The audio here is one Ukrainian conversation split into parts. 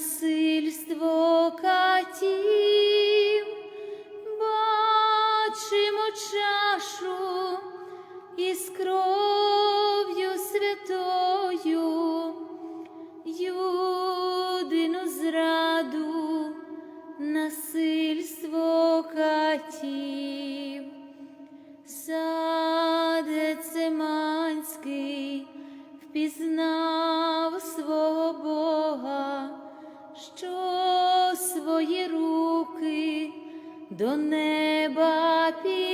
насильство катів, бачимо чашу із кров'ю святою, юдину зраду, насильство катів. Саде Циманський впізнав до неба підняв,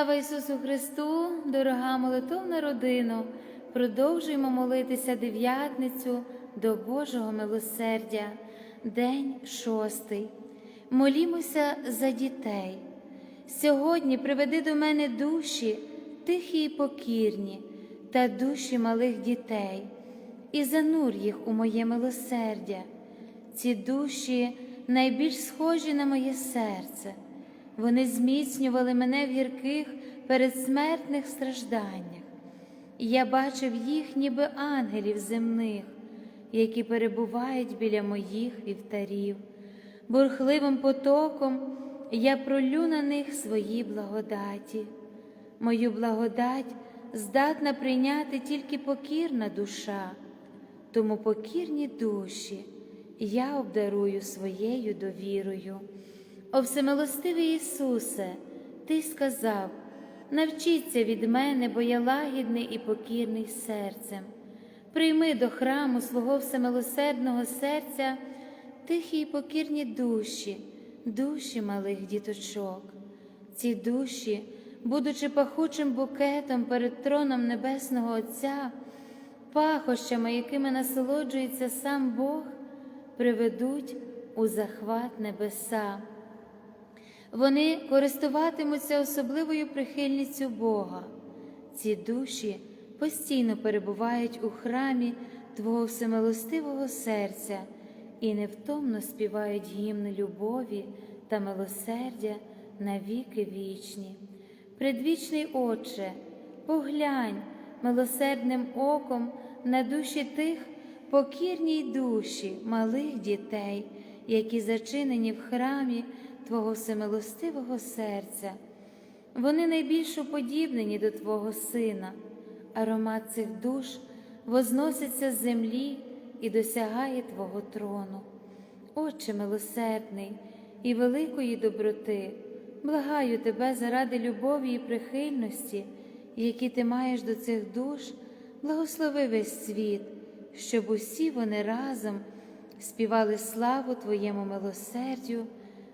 Слава Ісусу Христу, дорога молитовна родино, продовжуємо молитися дев'ятницю до Божого милосердя, день шостий. Молімося за дітей. Сьогодні приведи до мене душі тихі й покірні та душі малих дітей, і занур їх у моє милосердя. Ці душі найбільш схожі на моє серце. Вони зміцнювали мене в гірких передсмертних стражданнях. І я бачив їх, ніби ангелів земних, які перебувають біля моїх вівтарів. Бурхливим потоком я пролю на них свої благодаті. Мою благодать здатна прийняти тільки покірна душа, тому покірні душі я обдарую своєю довірою. О всемилостивий Ісусе, Ти сказав, навчіться від мене, бо я лагідний і покірний серцем. Прийми до храму свого всемилосердного серця тихі й покірні душі, душі малих діточок. Ці душі, будучи пахучим букетом перед троном Небесного Отця, пахощами, якими насолоджується сам Бог, приведуть у захват небеса. Вони користуватимуться особливою прихильністю Бога. Ці душі постійно перебувають у храмі Твого всемилостивого серця і невтомно співають гімни любові та милосердя на віки вічні. Предвічний Отче, поглянь милосердним оком на душі тих покірній душі малих дітей, які зачинені в храмі Твого всемилостивого серця. Вони найбільш уподібнені до Твого Сина, аромат цих душ возноситься з землі і досягає Твого трону. Отче милосердний і великої доброти, благаю Тебе заради любові і прихильності, які Ти маєш до цих душ, благослови весь світ, щоб усі вони разом співали славу Твоєму милосердю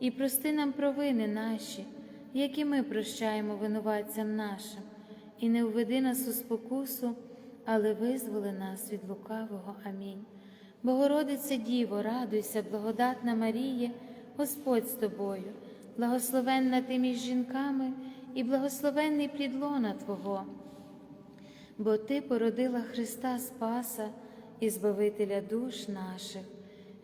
і прости нам провини наші, які ми прощаємо винуватцям нашим, і не введи нас у спокусу, але визволи нас від лукавого. Амінь. Богородице Діво, радуйся, благодатна Маріє, Господь з тобою, благословенна ти між жінками і благословенний плід лона Твого, бо Ти породила Христа Спаса і Збавителя душ наших.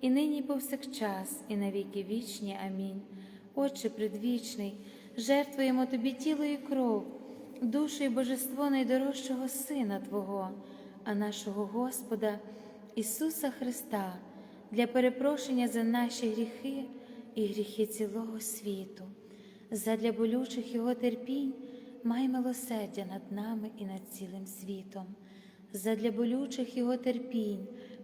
і нині, повсякчас, і на віки вічні. Амінь. Отче предвічний, жертвуємо Тобі тіло і кров, душу і божество найдорожчого Сина Твого, а нашого Господа Ісуса Христа, для перепрошення за наші гріхи і гріхи цілого світу, задля болючих Його терпінь, май милосердя над нами і над цілим світом задля болючих Його терпінь,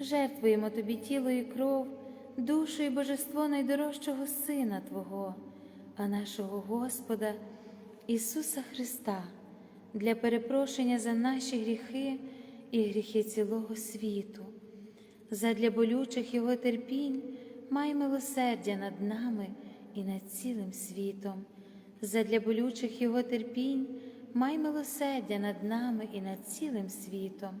жертвуємо Тобі тіло і кров, душу і божество найдорожчого Сина Твого, а нашого Господа Ісуса Христа, для перепрошення за наші гріхи і гріхи цілого світу, задля болючих Його терпінь, май милосердя над нами і над цілим світом, задля болючих Його терпінь, май милосердя над нами і над цілим світом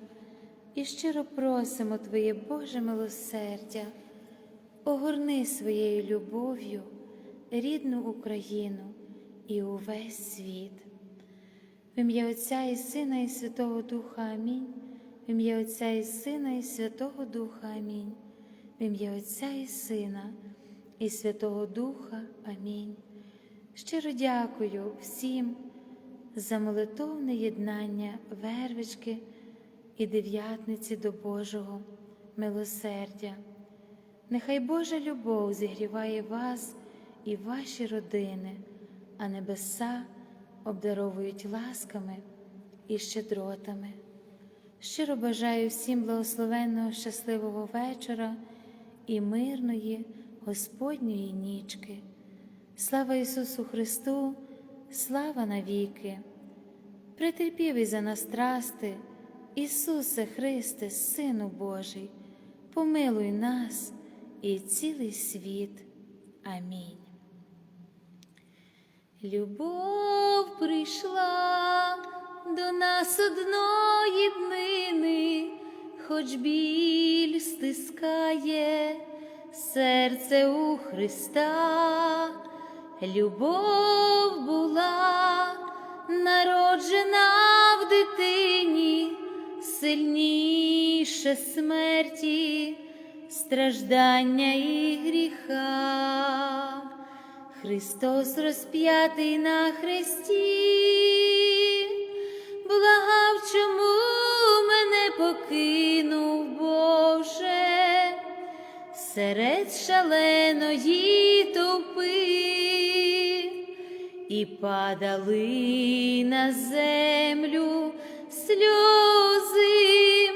і щиро просимо Твоє Боже милосердя, огорни своєю любов'ю рідну Україну і увесь світ. В ім'я Отця і Сина, і Святого Духа Амінь. В ім'я Отця і Сина, і Святого Духа Амінь. В ім'я Отця і Сина, і Святого Духа Амінь. Щиро дякую всім за молитовне єднання вервички і дев'ятниці до Божого милосердя. Нехай Божа любов зігріває вас і ваші родини, а небеса обдаровують ласками і щедротами. Щиро бажаю всім благословенного щасливого вечора і мирної Господньої нічки. Слава Ісусу Христу, слава навіки! Претерпівий за нас страсти, Ісусе Христе, Сину Божий, помилуй нас і цілий світ. Амінь. Любов прийшла до нас одної днини, хоч біль стискає серце у Христа, любов була народжена в дитині, сильніше смерті, страждання і гріха. Христос розп'ятий на хресті, благав, чому мене покинув Боже, серед шаленої товпи, і падали на землю сльози,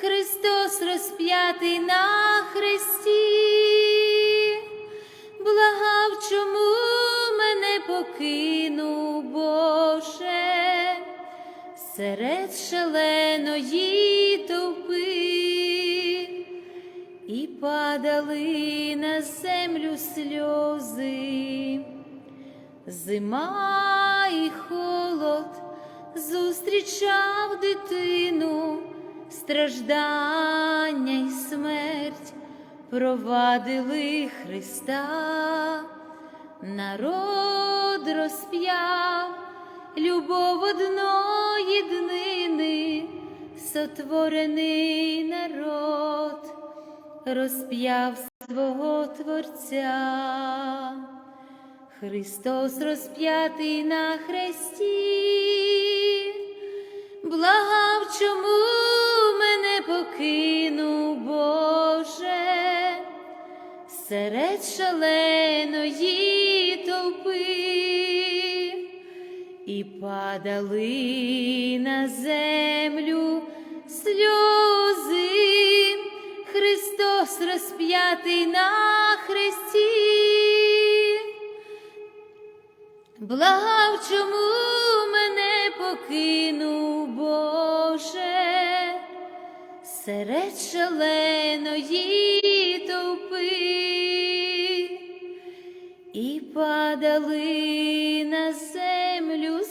Христос розп'ятий на хресті. Благав, чому мене покинув Боже, серед шаленої товпи, і падали на землю сльози, зима і холод зустрічав дитину, страждання й смерть провадили Христа, народ розп'яв любов одної днини, сотворений народ, розп'яв свого Творця. Христос розп'ятий на хресті, благав, чому мене покинув Боже, серед шаленої товпи, і падали на землю сльози, Христос розп'ятий на хресті. Благав, чому мене покинув Боже, серед шаленої товпи, і падали на землю